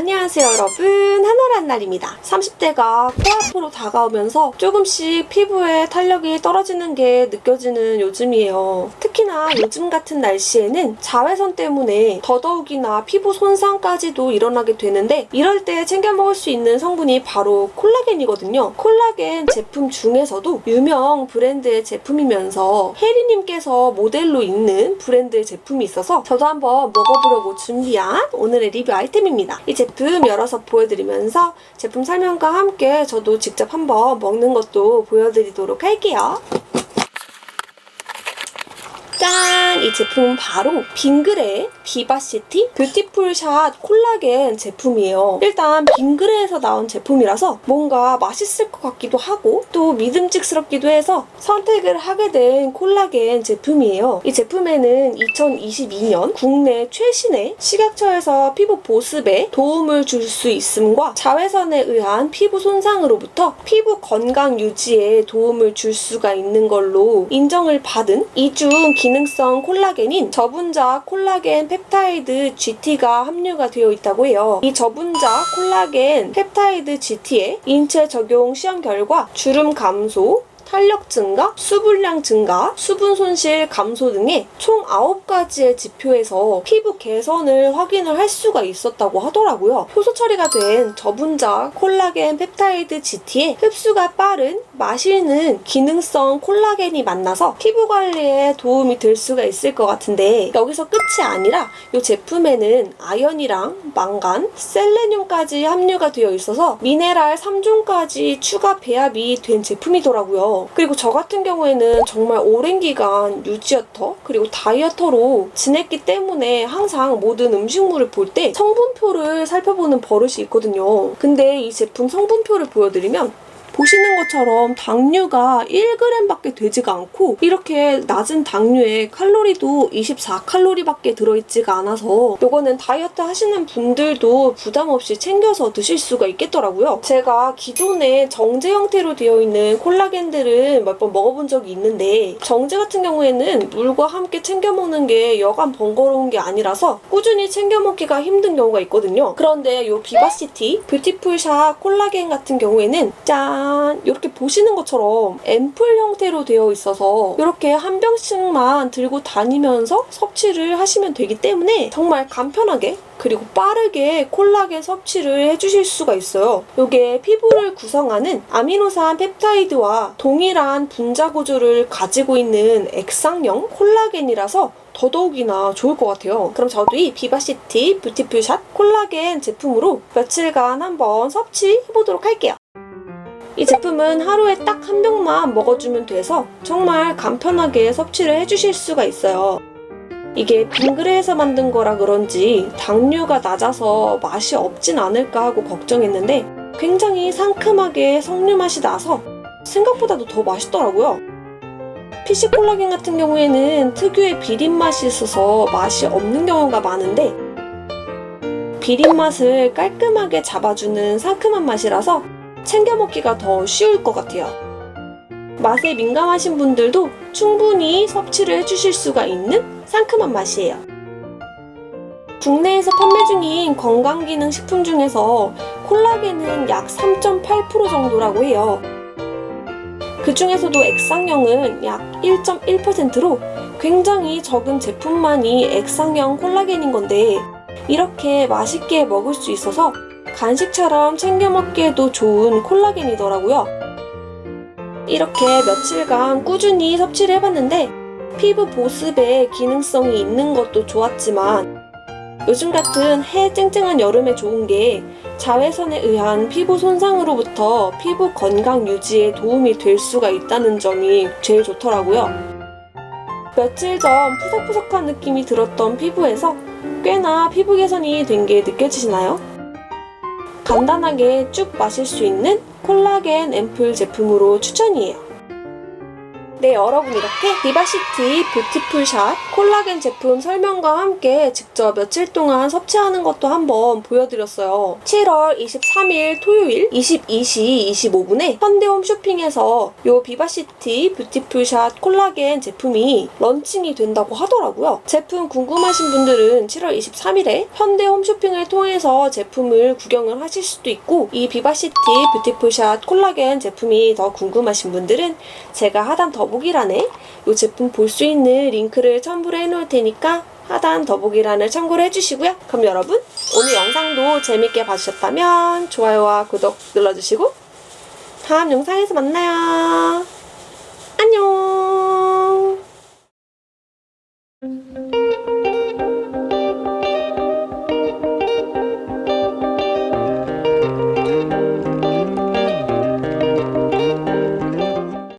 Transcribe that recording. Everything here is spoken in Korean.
안녕하세요 여러분. 하나란 날입니다. 30대가 코앞으로 다가오면서 조금씩 피부에 탄력이 떨어지는 게 느껴지는 요즘이에요. 특히나 요즘 같은 날씨에는 자외선 때문에 더더욱이나 피부 손상까지도 일어나게 되는데 이럴 때 챙겨 먹을 수 있는 성분이 바로 콜라겐이거든요. 콜라겐 제품 중에서도 유명 브랜드의 제품이면서 혜리님께서 모델로 있는 브랜드의 제품이 있어서 저도 한번 먹어보려고 준비한 오늘의 리뷰 아이템입니다. 이 제품 열어서 보여드리면서 제품 설명과 함께 저도 직접 한번 먹는 것도 보여드리도록 할게요. 짠! 이 제품은 바로 빙그레 비바시티 뷰티풀 샷 콜라겐 제품이에요. 일단 빙그레에서 나온 제품이라서 뭔가 맛있을 것 같기도 하고 또 믿음직스럽기도 해서 선택을 하게 된 콜라겐 제품이에요. 이 제품에는 2022년 국내 최신의 식약처에서 피부 보습에 도움을 줄 수 있음과 자외선에 의한 피부 손상으로부터 피부 건강 유지에 도움을 줄 수가 있는 걸로 인정을 받은 이중 기능성 콜라겐인 저분자 콜라겐 펩타이드 GT가 함유가 되어 있다고 해요. 이 저분자 콜라겐 펩타이드 GT의 인체 적용 시험 결과 주름 감소, 탄력 증가, 수분량 증가, 수분 손실 감소 등의 총 9가지의 지표에서 피부 개선을 확인을 할 수가 있었다고 하더라고요. 효소 처리가 된 저분자 콜라겐 펩타이드 GT에 흡수가 빠른 마시는 기능성 콜라겐이 만나서 피부 관리에 도움이 될 수가 있을 것 같은데 여기서 끝이 아니라 이 제품에는 아연이랑 망간, 셀레늄까지 함유가 되어 있어서 미네랄 3종까지 추가 배합이 된 제품이더라고요. 그리고 저 같은 경우에는 정말 오랜 기간 유지어터 그리고 다이어터로 지냈기 때문에 항상 모든 음식물을 볼 때 성분표를 살펴보는 버릇이 있거든요. 근데 이 제품 성분표를 보여드리면 보시는 것처럼 당류가 1g밖에 되지가 않고 이렇게 낮은 당류에 칼로리도 24칼로리밖에 들어있지가 않아서 이거는 다이어트 하시는 분들도 부담 없이 챙겨서 드실 수가 있겠더라고요. 제가 기존에 정제 형태로 되어 있는 콜라겐들은 몇 번 먹어본 적이 있는데 정제 같은 경우에는 물과 함께 챙겨 먹는 게 여간 번거로운 게 아니라서 꾸준히 챙겨 먹기가 힘든 경우가 있거든요. 그런데 이 비바시티 뷰티풀샷 콜라겐 같은 경우에는 짠 이렇게 보시는 것처럼 앰플 형태로 되어 있어서 이렇게 한 병씩만 들고 다니면서 섭취를 하시면 되기 때문에 정말 간편하게 그리고 빠르게 콜라겐 섭취를 해주실 수가 있어요. 이게 피부를 구성하는 아미노산 펩타이드와 동일한 분자 구조를 가지고 있는 액상형 콜라겐이라서 더더욱이나 좋을 것 같아요. 그럼 저도 이 비바시티 뷰티풀샷 콜라겐 제품으로 며칠간 한번 섭취해보도록 할게요. 이 제품은 하루에 딱 한 병만 먹어주면 돼서 정말 간편하게 섭취를 해주실 수가 있어요. 이게 빙그레에서 만든 거라 그런지 당류가 낮아서 맛이 없진 않을까 하고 걱정했는데 굉장히 상큼하게 석류 맛이 나서 생각보다도 더 맛있더라고요. 피시 콜라겐 같은 경우에는 특유의 비린 맛이 있어서 맛이 없는 경우가 많은데 비린 맛을 깔끔하게 잡아주는 상큼한 맛이라서 챙겨 먹기가 더 쉬울 것 같아요. 맛에 민감하신 분들도 충분히 섭취를 해주실 수가 있는 상큼한 맛이에요. 국내에서 판매 중인 건강기능 식품 중에서 콜라겐은 약 3.8% 정도라고 해요. 그 중에서도 액상형은 약 1.1%로 굉장히 적은 제품만이 액상형 콜라겐인 건데 이렇게 맛있게 먹을 수 있어서 간식처럼 챙겨 먹기에도 좋은 콜라겐이더라고요. 이렇게 며칠간 꾸준히 섭취를 해봤는데 피부 보습에 기능성이 있는 것도 좋았지만 요즘 같은 해 쨍쨍한 여름에 좋은 게 자외선에 의한 피부 손상으로부터 피부 건강 유지에 도움이 될 수가 있다는 점이 제일 좋더라고요. 며칠 전 푸석푸석한 느낌이 들었던 피부에서 꽤나 피부 개선이 된 게 느껴지시나요? 간단하게 쭉 마실 수 있는 콜라겐 앰플 제품으로 추천이에요. 네, 여러분 이렇게 비바시티 뷰티풀샷 콜라겐 제품 설명과 함께 직접 며칠 동안 섭취하는 것도 한번 보여드렸어요. 7월 23일 토요일 22시 25분에 현대홈 쇼핑에서 요 비바시티 뷰티풀샷 콜라겐 제품이 런칭이 된다고 하더라고요. 제품 궁금하신 분들은 7월 23일에 현대홈 쇼핑을 통해서 제품을 구경을 하실 수도 있고 이 비바시티 뷰티풀샷 콜라겐 제품이 더 궁금하신 분들은 제가 하단 더보기란에 이 제품 볼 수 있는 링크를 첨부를 해놓을 테니까 하단 더보기란을 참고를 해주시고요. 그럼 여러분 오늘 영상도 재밌게 봐주셨다면 좋아요와 구독 눌러주시고 다음 영상에서 만나요. 안녕.